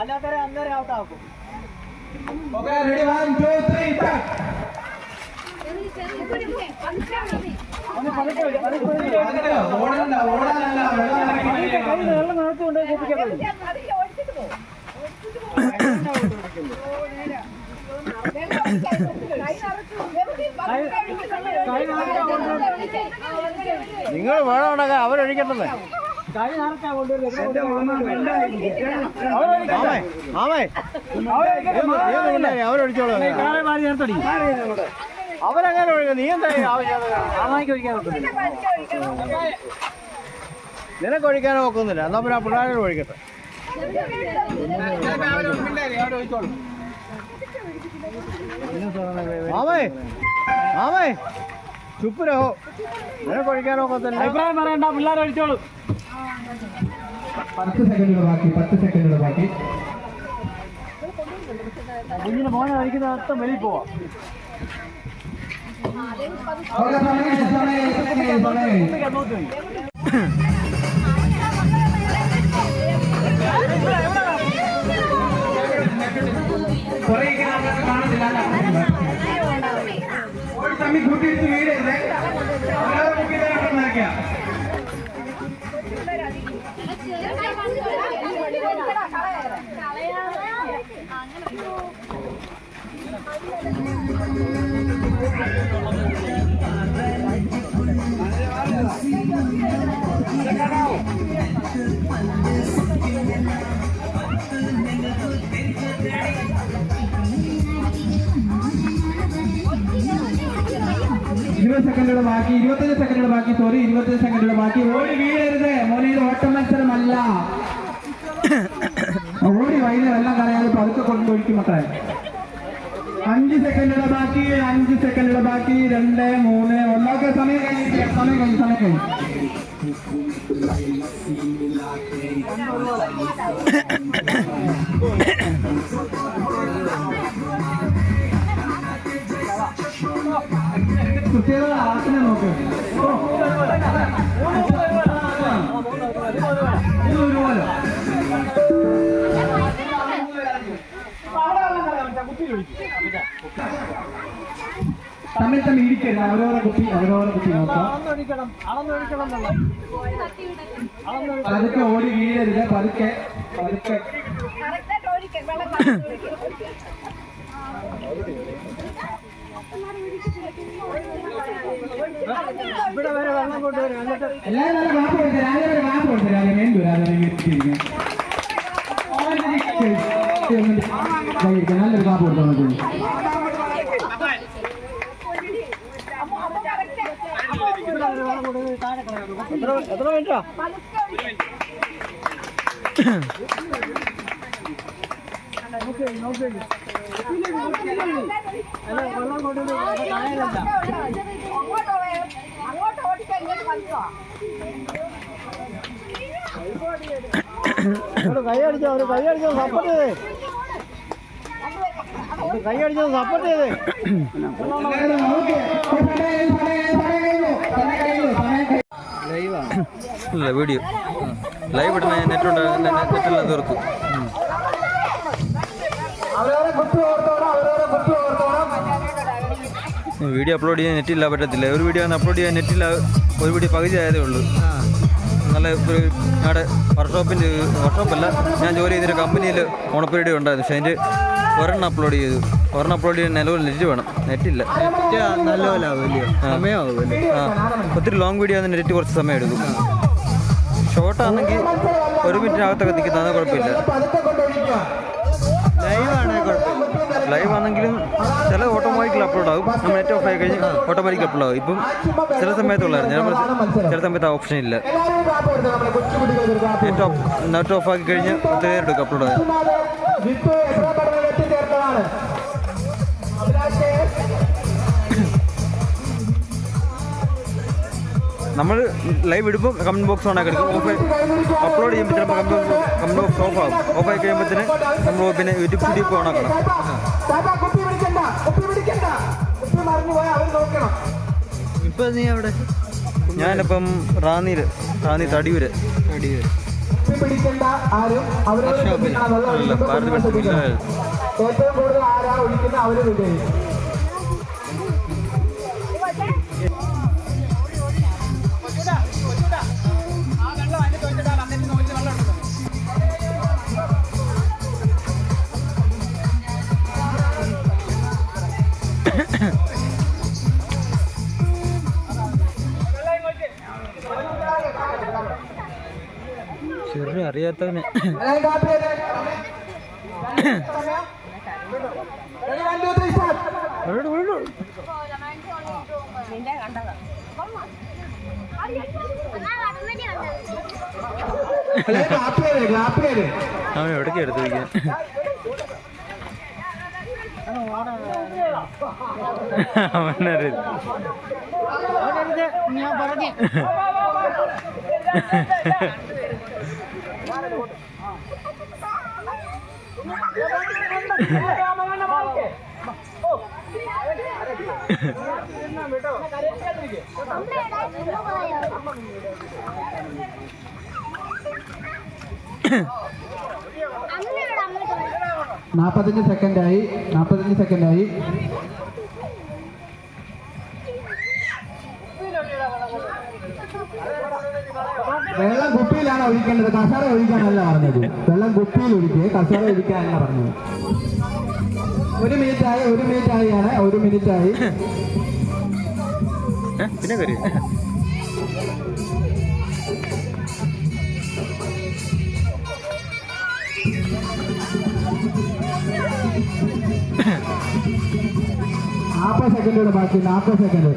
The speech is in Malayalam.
അല്ലാത്തവരെ അന്നേരം ഔട്ട് ആക്കും. ഒന്ന് പതുക്കെ വിട്, പതുക്കെ വിട്. പതുക്കെ, ഓടണ്ട, ഓടാനല്ല, വെള്ളം. നിങ്ങൾ വേണം ഉണ്ടാക്കാൻ അവരൊഴിച്ചോളൂ. അവരങ്ങനെ ഒഴിക്കും നീ എന്താ ആമായിക്ക് ഒഴിക്കാൻ നോക്കുന്നില്ല. നിനക്ക് ഒഴിക്കാൻ നോക്കുന്നില്ല. എന്നാ പിന്നെ ആ പിള്ളേരോട് ഒഴിക്കട്ടെ. മാമേ മാമേ. ചുപ്പ് രഹോ. നിനക്ക് ഒഴിക്കാൻ നോക്കത്തില്ല. അഭിപ്രായം പറയണ്ട. പിള്ളേരെ ഒഴിച്ചോളൂ പത്ത് സെക്കൻഡുകൾ ബാക്കി പത്ത് സെക്കൻഡുകൾ ബാക്കി. കുഞ്ഞിന് മോനെ കഴിക്കുന്ന അർത്ഥം വെളിയിൽ പോവാം. ഒരു സമയം സമയം സമയം സമയം. കുറേ ഇങ്ങനെ ഇരുപത് സെക്കൻഡുകൾ ബാക്കി ഇരുപത്തഞ്ച് സെക്കൻഡുകൾ ബാക്കി സോറി ഇരുപത്തഞ്ച് സെക്കൻഡുകൾ ബാക്കി. ഓടി വീഴരുത്. മോനെ ഇത് ഓട്ട മത്സരമല്ല. ഓടി വൈകുന്നേരം വെള്ളം കളയാതെ പതുക്കെ കൊണ്ടൊഴിക്കും മക്കളെ അഞ്ച് സെക്കൻഡുകൾ ബാക്കി അഞ്ച് സെക്കൻഡുകൾ ബാക്കി. രണ്ട് മൂന്ന് ഒന്നൊക്കെ സമയം കഴിഞ്ഞിട്ട് സമയം കഴിഞ്ഞു സമയം കഴിഞ്ഞു. കുട്ടികളെ ആസനം തമ്മിൽ ഇരിക്കരുത് അവരോരെ കുട്ടി അവരോരെ കുട്ടി നോക്കാം. പതുക്കെ ഓടി വീഴരുത്. പതുക്കെ പതുക്കെ. എല്ലാവരും നല്ല മാപ്പ് കൊടുത്തു രാജ ഒരു മാപ്പ് കൊടുത്തു രാജ വേണ്ടു രാജ നല്ലൊരു മാപ്പ് കൊടുത്തു നമുക്ക് എത്ര മിനിറ്റാ അങ്ങോട്ട് ഓടിക്കാൻ വന്നോ കൈ അടിച്ചോ കൈ അടിച്ചോ സപ്പോർട്ട് ചെയ്തേ. കൈ അടിച്ചോ സപ്പോർട്ട് ചെയ്തേ ഇല്ല വീഡിയോ. ലൈവ് ഇടുന്ന നെറ്റ് ഉണ്ടാകുന്ന നെറ്റെല്ലാം തീർത്തു. വീഡിയോ അപ്ലോഡ് ചെയ്യാൻ നെറ്റില്ല പറ്റത്തില്ല. ഒരു വീഡിയോ അപ്ലോഡ് ചെയ്യാൻ നെറ്റില്ല ഒരു വീഡിയോ പകുതി ആയതേ ഉള്ളൂ. നല്ല ഒരു ഞങ്ങളുടെ വർക്ക്ഷോപ്പിന്റെ വർക്ക്ഷോപ്പല്ല ഞാൻ ജോലി ചെയ്തൊരു കമ്പനിയിൽ ഓണപ്പീരീഡ് ഉണ്ടായിരുന്നു. പക്ഷേ അതിന്റെ ഒരെണ്ണം അപ്ലോഡ് ചെയ്തു. ഒരെണ്ണം അപ്ലോഡ് ചെയ്യാൻ നിലവിൽ നെറ്റ് വേണം. നെറ്റില്ല. നല്ലപോലെ ആവില്ല സമയമാവില്ല ആ. ഒത്തിരി ലോങ് വീഡിയോ ആണെങ്കിൽ നെറ്റ് കുറച്ച് സമയം എടുക്കും. ഷോർട്ടാണെങ്കിൽ ഒരു മിനിറ്റിനകത്തൊക്കെ നിൽക്കുന്നതാണ് കുഴപ്പമില്ല. ലൈവ് ആണെങ്കിൽ കുഴപ്പമില്ല. ലൈവ് ആണെങ്കിലും ചില ഓട്ടോമാറ്റിക്കൽ അപ്ലോഡ് ആകും നമ്മൾ നെറ്റ് ഓഫ് ആയി കഴിഞ്ഞ് ഓട്ടോമാറ്റിക് അപ്ലോഡ് ആകും ഇപ്പം ചില സമയത്തുള്ളായിരുന്നു ചില സമയത്ത് ആ ഓപ്ഷൻ ഇല്ല. നെറ്റ് ഓഫ് നെറ്റ് ഓഫ് ആക്കി കഴിഞ്ഞ് ഒത്തിരി എടുക്കും അപ്ലോഡ് ആകാൻ നമ്മൾ ലൈവ് ഇടുമ്പോൾ കമന്റ് ബോക്സ് ഓൺ ആക്കി എടുക്കും. ഓഫ് അപ്ലോഡ് ചെയ്യുമ്പോൾ ചിലപ്പോൾ കമന്റ് കമന്റ് ബോക്സ് ഓഫ് ആകും ഓഫ് ആയി കഴിയുമ്പോഴത്തേന് നമ്മൾ പിന്നെ യൂട്യൂബ് സ്റ്റുഡിയോ ഓൺ ആക്കണം. ഇപ്പം നീ അവിടെ ഞാനിപ്പം റാന്നിയിൽ റാന്നി തടിയൂര്. കുപ്പി പിടിക്കേണ്ട ആരും. ശ്രദ്ധിക്കണം. വെള്ളം ഒഴിക്കുമ്പോൾ ശ്രദ്ധിക്കണം. ഏറ്റവും കൂടുതൽ ആരാ ഒഴിക്കുന്ന? അവർ വിജയി കാപ്പി ചെയ്തേ. അവൻ എവിടേക്ക് എടുത്തു വയ്ക്കാൻ അവനറിയത് ഞാൻ പറഞ്ഞു നാപ്പത്തഞ്ച് സെക്കൻഡായി നാപ്പത്തഞ്ച് സെക്കൻഡായി. വെള്ളം കുപ്പിയിലാണ് ഒഴിക്കേണ്ടത്? കസാര ഒഴിക്കാനല്ല പറഞ്ഞത്. വെള്ളം കുപ്പിയിൽ ഒഴിക്കുക കസാര ഒഴിക്കാനല്ല പറഞ്ഞത്. ഒരു മിനിറ്റ് ആയി ഒരു മിനിറ്റ് ആയിയാണ് ഒരു മിനിറ്റ് ആയി പിന്നെ കറിയോ നാൽപ്പത് സെക്കൻഡോട് ബാക്കി. നാൽപ്പത് സെക്കൻഡ്.